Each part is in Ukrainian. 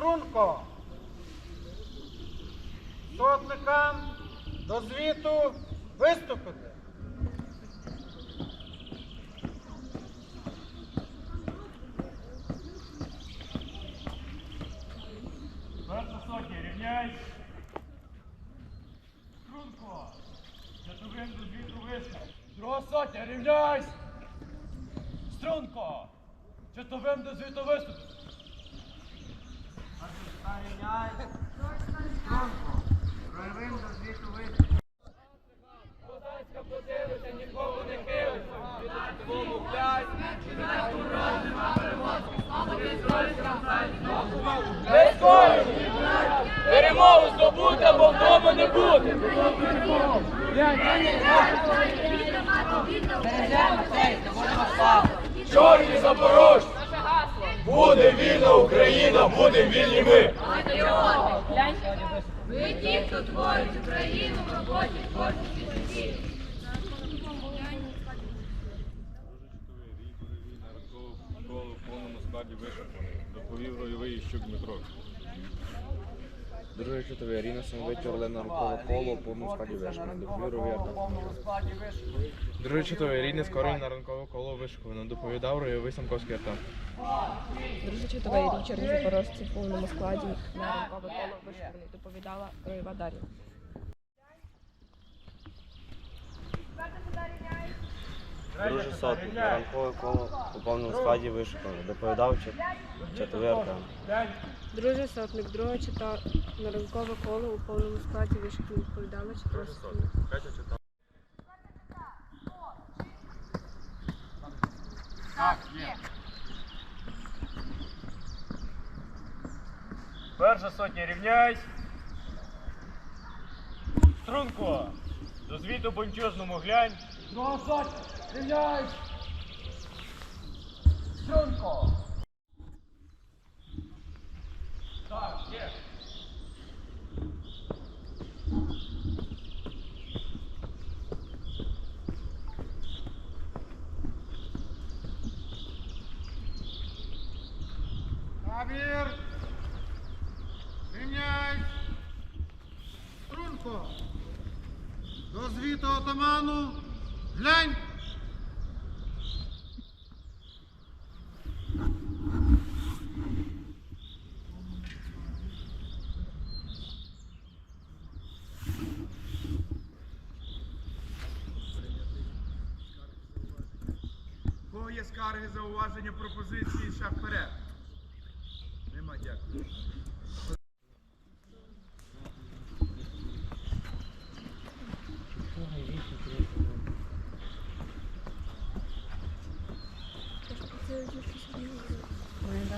Струнко. Сотникам до звіту виступити. Перша сотня, рівняй. Струнко. Чатовим до звіту вийшов. Друга сотня, рівняйсь. Струнко. Чатовим до звіту виступ. Перемогу здобути, бо вдома не буде. Чорні запорожці! Буде вільна Україна, буде вільні ми! Патріоти, Ви ті, хто творить Україну в роботі творчості житті. Школу в повному складі вишуканий. Доповів ройовий Іщук Дмитро. Друге чутове Аріна Самовиті на Рукова коло в повному складі вишку. Доповів Ров'ята. Друге чутове Аріна Скорень на ранкове коло вишковано. Доповідав Ройовий Самковський Артем. Друже чотовий Річард Запорожці в повному складі на ранкове коло вишковано. Доповідала Ройова Дар'я. Друже сотник, ранкове коло у повному складі вишукано. Доповідав Артем. Друже сотник, друга чита на ранкове коло у повному складі вишкований. Доповідала чотири сотник. Перша сотня, рівняйсь. Струнко. До звіту глянь. Сотня, рівняйсь. Струнко. Так, є. Табір. Рівняй. Струнко. До звіту отаману. Глянь. Кого є скарги, зауваження, пропозиції, ще вперед. Нема, дякую.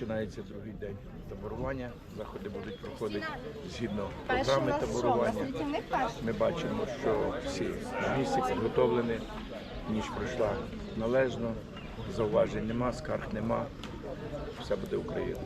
Розпочинається другий день таборування. Заходи будуть проходити згідно програми таборування. Ми бачимо, що всі місці підготовлені. Ніч пройшла належно, зауважень нема, скарг нема. Все буде Україна.